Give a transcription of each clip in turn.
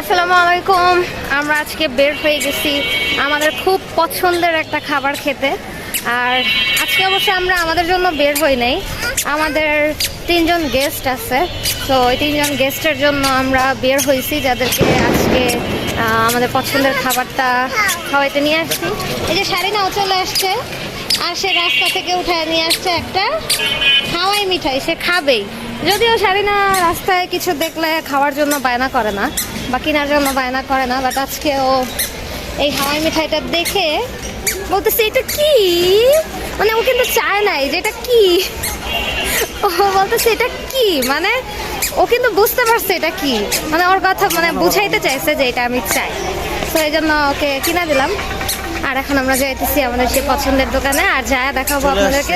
আসসালামু আলাইকুম। আমরা আজকে বের হয়ে গেছি আমাদের খুব পছন্দের একটা খাবার খেতে। আর আজকে অবশ্য আমরা আমাদের জন্য বের হই নাই। আমাদের তিনজন গেস্ট আছে। তো ওই তিনজন গেস্টের জন্য আমরা বের হয়েছি যাদেরকে আজকে আমাদের পছন্দের খাবারটা খাওয়াইতে নিয়ে আসছি। এই যে শাড়িনাও চলে আসছে। আর সে রাস্তা থেকে উঠে নিয়ে আসছে একটা খাওয়াই মিঠাই। সে খাবেই। যদিও শাড়িনা রাস্তায় কিছু দেখলে খাওয়ার জন্য বায়না করে না। বা কেনার জন্য বায়না করে না বাট আজকে ও এই হাওয়াই মিঠাইটা দেখে বলতেছে এটা কি? মানে ও কিন্তু চায় নাই যে এটা কি। ও বলতেছে এটা কি? মানে ও কিন্তু বুঝতে পারছে এটা কি। মানে ওর কথা মানে বুঝাইতে চাইছে যে এটা আমি চাই। তো এই জন্য ওকে কিনা দিলাম। আর এখন আমরা যাইতেছি আমাদের সেই পছন্দের দোকানে। আর যা দেখাবো আপনাদেরকে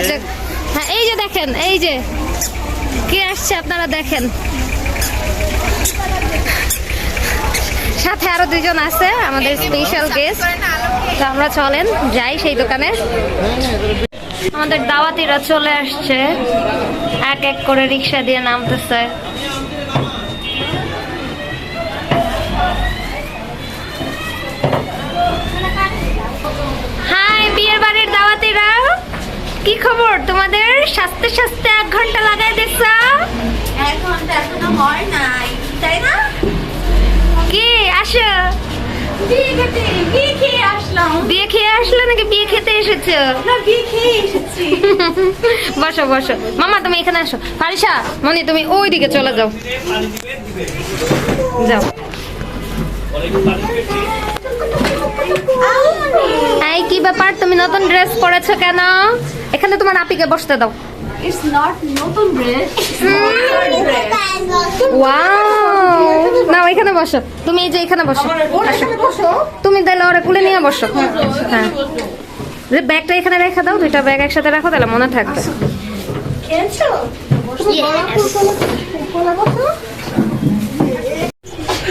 হ্যাঁ এই যে দেখেন এই যে কে আসছে আপনারা দেখেন। সাথে আরও দুজন আছে, আমাদের স্পেশাল গেস্ট তো আমরা চলেন, যাই সেই দোকানে। আমাদের দাওয়াতিরা চলে আসছে। এক এক করে রিক্সা দিয়ে নামতেছে। হাই, বিয়ের বাড়ির দাওয়াতিরা। কি খবর তোমাদের? সাজতে সাজতে এক ঘণ্টা লাগাই দিচ্ছ? এক ঘণ্টা এখনও হয় নাই, তাই না? আসো। বিয়ে খেয়ে আসলে নাকি বিয়ে খেতে এসেছ? বসো বসো। মামা তুমি এখানে আসো। ফারিসা মনি তুমি ওই দিকে চলে যাও। যাও। কি ব্যাপার? তুমি নতুন ড্রেস পরেছো কেন? এখানে তোমার আপিকে বসতে দাও। ইটস নট নতুন ড্রেস ওয়াও না এখানে বসো। তুমি এই যে এখানে বসো। তুমি তাহলে ওরা কুলে নিয়ে বসো। হ্যাঁ যে ব্যাগটা এখানে রেখে দাও দুইটা ব্যাগ একসাথে রাখো তাহলে মনে থাকবে।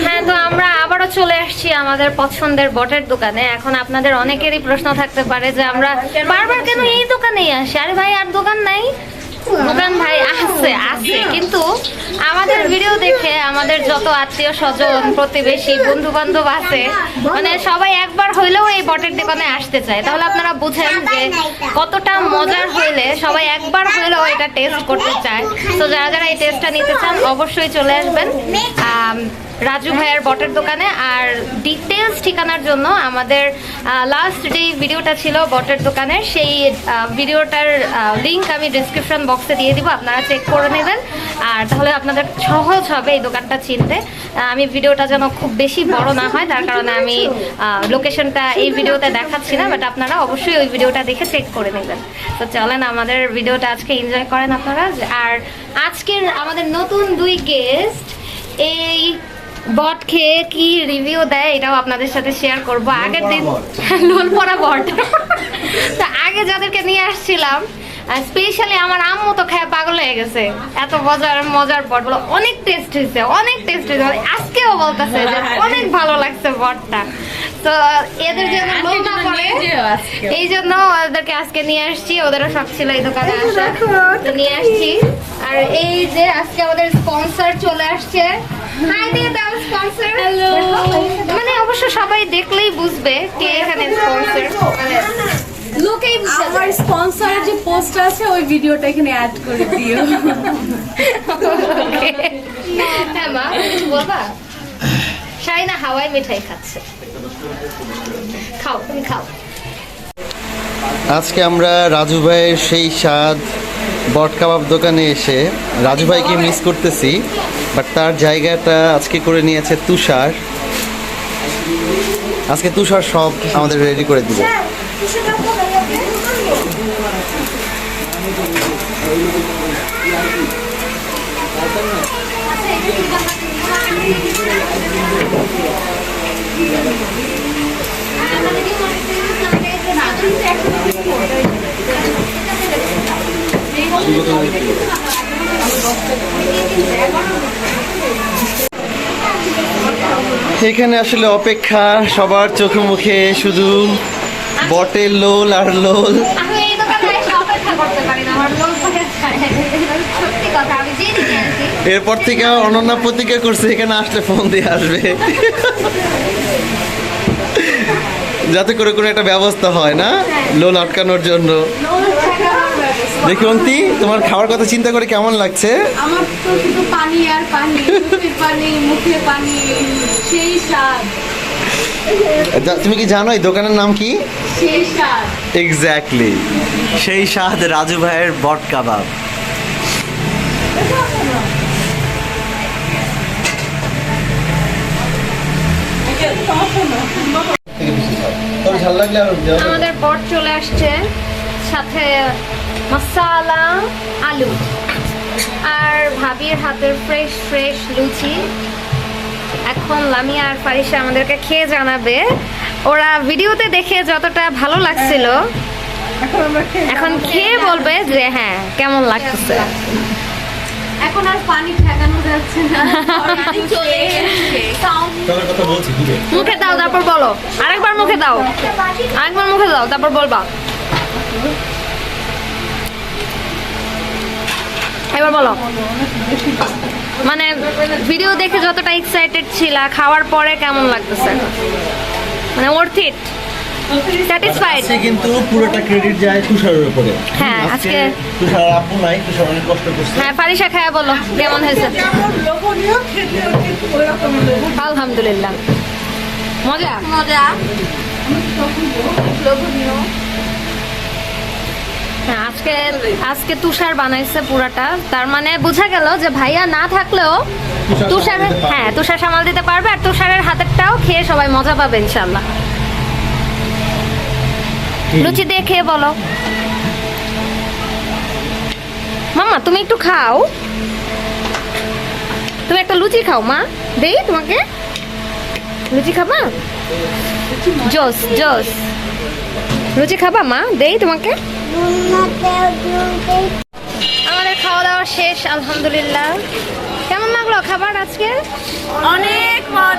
হ্যাঁ তো আমরা আবারও চলে আসছি আমাদের পছন্দের বটের দোকানে। এখন আপনাদের অনেকেরই প্রশ্ন থাকতে পারে যে আমরা বারবার কেন এই দোকানেই আসি? আরে ভাই আর দোকান নাই? দোকান ভাই আছে আছে। কিন্তু আমাদের ভিডিও দেখে আমাদের যত আত্মীয় স্বজন প্রতিবেশী বন্ধু বান্ধব আছে মানে সবাই একবার হইলেও এই বটের দোকানে আসতে চায়। তাহলে আপনারা বুঝেন যে কতটা মজার হইলে সবাই একবার হইলেও এটা টেস্ট করতে চায়। তো যারা যারা এই টেস্টটা নিতে চান অবশ্যই চলে আসবেন। আম, রাজু ভাইয়ের বটের দোকানে। আর ডিটেলস ঠিকানার জন্য আমাদের লাস্ট যে ভিডিওটা ছিল বটের দোকানের, সেই ভিডিওটার লিঙ্ক আমি ডিসক্রিপশন বক্সে দিয়ে দিব, আপনারা চেক করে নেবেন। আর তাহলে আপনাদের সহজ হবে এই দোকানটা চিনতে। আমি ভিডিওটা যেন খুব বেশি বড় না হয়, তার কারণে আমি লোকেশনটা এই ভিডিওতে দেখাচ্ছি না বাট আপনারা অবশ্যই ওই ভিডিওটা দেখে চেক করে নেবেন। তো চলেন, আমাদের ভিডিওটা আজকে এনজয় করেন আপনারা। আর আজকের আমাদের নতুন দুই গেস্ট এই বট খেয়ে কি রিভিউ দেয় এটাও আপনাদের সাথে শেয়ার করব। আগের দিন লোল পড়া বট। তো আগে যাদেরকে নিয়ে আসছিলাম স্পেশালি আমার আম্মু তো খেয়ে পাগল হয়ে গেছে। এত মজার মজার বট বলো অনেক টেস্ট হয়েছে অনেক টেস্ট হয়েছে। আজকেও বলতেছে অনেক ভালো লাগছে বটটা। তো এদের জন্য লোভ না করে এই জন্য ওদেরকে আজকে নিয়ে আসছি ওদেরও শখ ছিল এই দোকানে আসা নিয়ে আসছি। আর এই যে আজকে আমাদের স্পন্সর চলে আসছে। হাই দিয়ে দাও স্পন্সর মানে অবশ্য সবাই দেখলেই বুঝবে কে এখানে স্পন্সর লোকেই বুঝে আমার। স্পন্সরের যে পোস্ট আছে ওই ভিডিওটা এখানে অ্যাড করে দিও। হ্যাঁ মা বলবা? শাইনা হাওয়াই মিঠাই খাচ্ছে। খাও তুমি খাও। আজকে আমরা রাজু ভাইয়ের সেই স্বাদ বট কাবাব দোকানে এসে রাজু ভাইকে মিস করতেছি বাট তার জায়গাটা আজকে করে নিয়েছে তুষার। আজকে তুষার সব আমাদের রেডি করে দিবে। এখানে আসলে অপেক্ষা সবার চোখে মুখে শুধু বটের লোল আর লোল। এরপর থেকে অনন্যা প্রতিজ্ঞা করছে এখানে আসলে ফোন দিয়ে আসবে। যাতে করে কোনো একটা ব্যবস্থা হয় না? লোন আটকানোর জন্য। দেখি অন্তি তোমার খাওয়ার কথা চিন্তা করে কেমন লাগছে? আমার তো শুধু পানি আর পানি পানি মুখে পানি সেই স্বাদ। তুমি কি জানো এই দোকানের নাম কি? এক্স্যাক্টলি সেই স্বাদ রাজু ভাইয়ের বট কাবাব। আমাদের বট চলে আসছে সাথে মশালা আলু আর ভাবির হাতের ফ্রেশ ফ্রেশ লুচি। এখন লামিয়া আর ফারিসা আমাদেরকে খেয়ে জানাবে। ওরা ভিডিওতে দেখে যতটা ভালো লাগছিল এখন খেয়ে বলবে যে হ্যাঁ কেমন লাগতেছে। এখন আর পানি ঠেকানো যাচ্ছে না। মুখে দাও তারপর বলো। আরেকবার মুখে দাও। আরেকবার মুখে দাও তারপর বলবা। এবার বলো। মানে ভিডিও দেখে যতটা এক্সাইটেড ছিলা খাওয়ার পরে কেমন লাগতেছে? মানে ওর্থ ইট স্যাটিসফাইড আজকে কিন্তু পুরোটা ক্রেডিট যায় তুষারের উপরে। হ্যাঁ, আজকে- তুষার আপু নাই তুষার অনেক কষ্ট করছে। হ্যাঁ খায়া বলো কেমন হয়েছে? আলহামদুলিল্লাহ। মজা? মজা। লোভনীয় হ্যাঁ আজকে আজকে তুষার বানাইছে পুরাটা। তার মানে বোঝা গেল যে ভাইয়া না থাকলেও তুষার। হ্যাঁ তুষার সামাল দিতে পারবে আর তুষারের হাতেরটাও খেয়ে সবাই মজা পাবে ইনশাল্লাহ লুচি দিয়ে খেয়ে বলো। মামা তুমি একটু খাও। তুমি একটা লুচি খাও মা। দেই তোমাকে। লুচি খাবা? জোস জোস। লুচি খাবা মা? দেই তোমাকে। আমাদের খাওয়া দাওয়া শেষ আলহামদুলিল্লাহ। কেমন লাগল খাবার আজকে? অনেক মজা।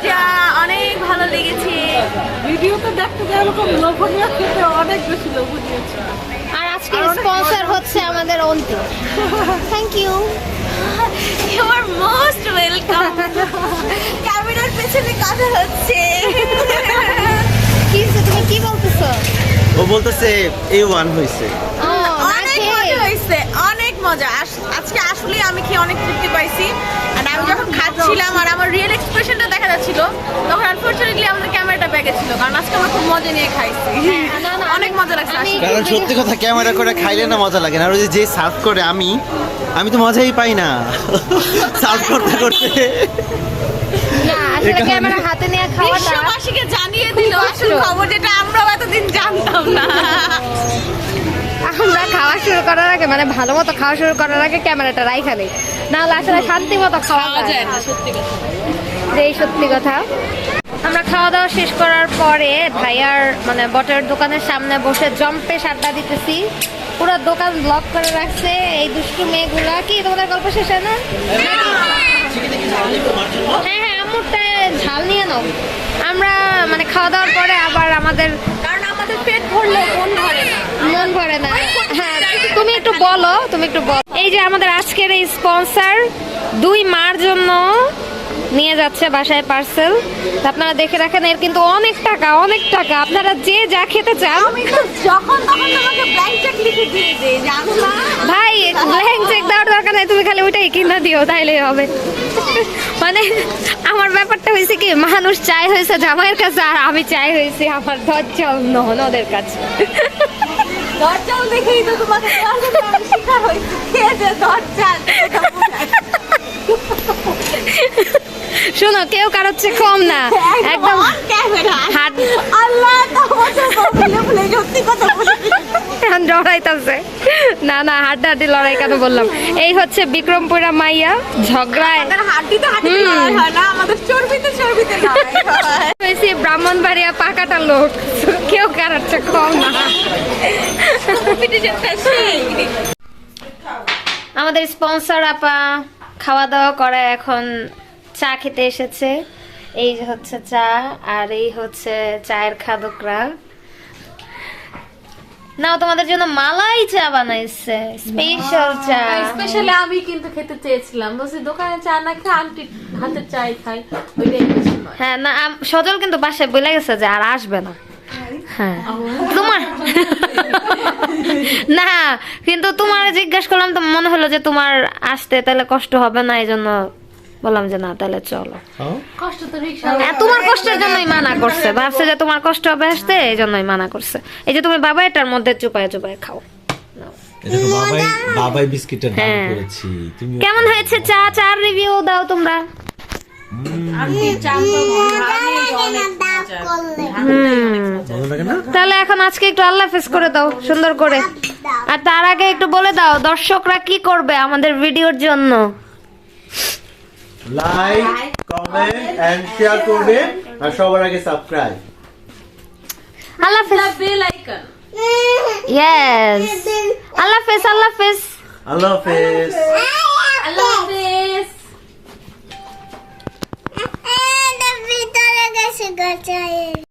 ভিডিওতে দেখতে যে এরকম লোভনীয় খেতে অনেক বেশি লোভনীয় ছিল। আর আজকে স্পন্সর হচ্ছে আমাদের অন্তিম thank you you are most welcome ক্যামেরার পেছনে কথা হচ্ছে। কি তুমি কি বলতেছো? ও বলতেছে এ ওয়ান না অনেক মজা হয়েছে অনেক মজা। আজকে আসলে আমি খেয়ে অনেক তৃপ্তি পাইছি। আমি যখন খাচ্ছিলাম আর আমার রিয়েল এক্সপ্রেশনটা দেখা যাচ্ছিল তখন আনফরচুনেটলি আমাদের ক্যামেরাটা ব্যাগে ছিল কারণ আজকে আমরা খুব মজা নিয়ে খাইছি। না, না, অনেক মজা লাগছে কারণ সত্যি কথা ক্যামেরা করে খাইলে না মজা লাগে না। আর ওই যে যে সার্ভ করে আমি আমি তো মজাই পাই না। সার্ভ করতে করতে। আসলে ক্যামেরা হাতে নিয়ে খাওয়াটা বিশ্ববাসীকে জানিয়ে দিল আসল খবর যেটা আমরাও এতদিন জানতাম না। আমরা খাওয়া শুরু করার আগে মানে ভালো মতো খাওয়া শুরু করার আগে ক্যামেরাটা রাইখা নেই। নাহলে আসলে শান্তি মতো খাওয়া যায় না। সত্যি কথা। যে এই সত্যি কথা। আমরা খাওয়া দাওয়া শেষ করার পরে ভাইয়ার মানে বটের দোকানের সামনে বসে জম্পে সাড্ডা দিতেছি। পুরো দোকান ব্লক করে রাখছে। এই দুষ্টু মেয়েগুলা কি তোমাদের গল্প শেষ হয় না? হ্যাঁ হ্যাঁ আমুরটা ঝাল নিয়ে নাও। আমরা মানে খাওয়া দাওয়ার পরে আবার আমাদের আমাদের পেট ভরলে মন ভরে না। মন ভরে না। হ্যাঁ তুমি একটু বলো তুমি একটু বলো। এই যে আমাদের আজকের এই স্পন্সর দুই মার জন্য নিয়ে যাচ্ছে বাসায় পার্সেল। আপনারা দেখে রাখেন এর কিন্তু অনেক টাকা অনেক টাকা। আপনারা যে যা খেতে চান। যখন তখন তোমাকে ব্ল্যাঙ্ক চেক লিখে দিয়ে দিই ভাই ব্ল্যাঙ্ক চেক দেওয়ার দরকার নাই তুমি খালি ওইটাই কিনা দিও তাইলেই হবে। মানে আমার ব্যাপারটা হয়েছে কি মানুষ চাই হয়েছে জামাইয়ের কাছে আর আমি চাই হয়েছি আমার ধৈর্য ননদের কাছে। দরজাও দেখেই তো তোমাকে শিকার হয়েছি দরজা শোনো কেউ কারোর চেয়ে কম না। একদম। হাত আল্লাহ তোমাকে বলে বলে সত্যি কথা বলে লড়াইতেছে। না না হাড্ডা হাড্ডি লড়াই কেন বললাম? এই হচ্ছে বিক্রমপুরা মাইয়া ঝগড়ায় আমাদের হাড্ডিতে হাড্ডিতে লড়াই হয় না আমাদের চর্বিতে চর্বিতে লড়াই হয়। হয়েছে ব্রাহ্মণবাড়িয়া পাকাটা লোক। কেউ কারোর চেয়ে কম না। আমাদের স্পন্সর আপা খাওয়া দাওয়া করে এখন চা খেতে এসেছে। এই হচ্ছে চা আর এই হচ্ছে চায়ের খাদকরা। নাও তোমাদের জন্য মালাই চা বানাইছে। স্পেশাল চা। স্পেশালি আমি কিন্তু খেতে চেয়েছিলাম। বলছি দোকানে চা না খেয়ে আন্টি হাতের চাই খাই ওইটাই হ্যাঁ না সজল কিন্তু বাসায় বলে গেছে যে আর আসবে না। হ্যাঁ। তোমার না কিন্তু তোমার জিজ্ঞেস করলাম তো মনে হলো যে তোমার আসতে তাহলে কষ্ট হবে না এই জন্য বললাম যে না তাহলে চলো। কষ্ট তো রিক্সা হ্যাঁ, তোমার কষ্টের জন্যই মানা করছে। ভাবছে যে তোমার কষ্ট হবে আসতে এই জন্যই মানা করছে। এই যে তুমি বাবা এটার মধ্যে চুপায় চুপায় খাও। বাবাই বাবাই বিস্কিটের দাম হ্যাঁ। করেছি। তুমি কেমন হয়েছে? চা চার রিভিউ দাও তোমরা। তাহলে এখন আজকে একটু আল্লাহ হাফেজ করে দাও সুন্দর করে। আর তার আগে একটু বলে দাও দর্শকরা কি করবে আমাদের ভিডিওর জন্য? লাইক কমেন্ট এন্ড শেয়ার করবেন আর সবার আগে সাবস্ক্রাইব আল্লাহ হাফেজ। বেল আইকন ইয়েস আল্লাহ হাফেজ আল্লাহ হাফেজ। আল্লাহ হাফেজ। আল্লাহ হাফেজ। ভিতরে গেছে গেছে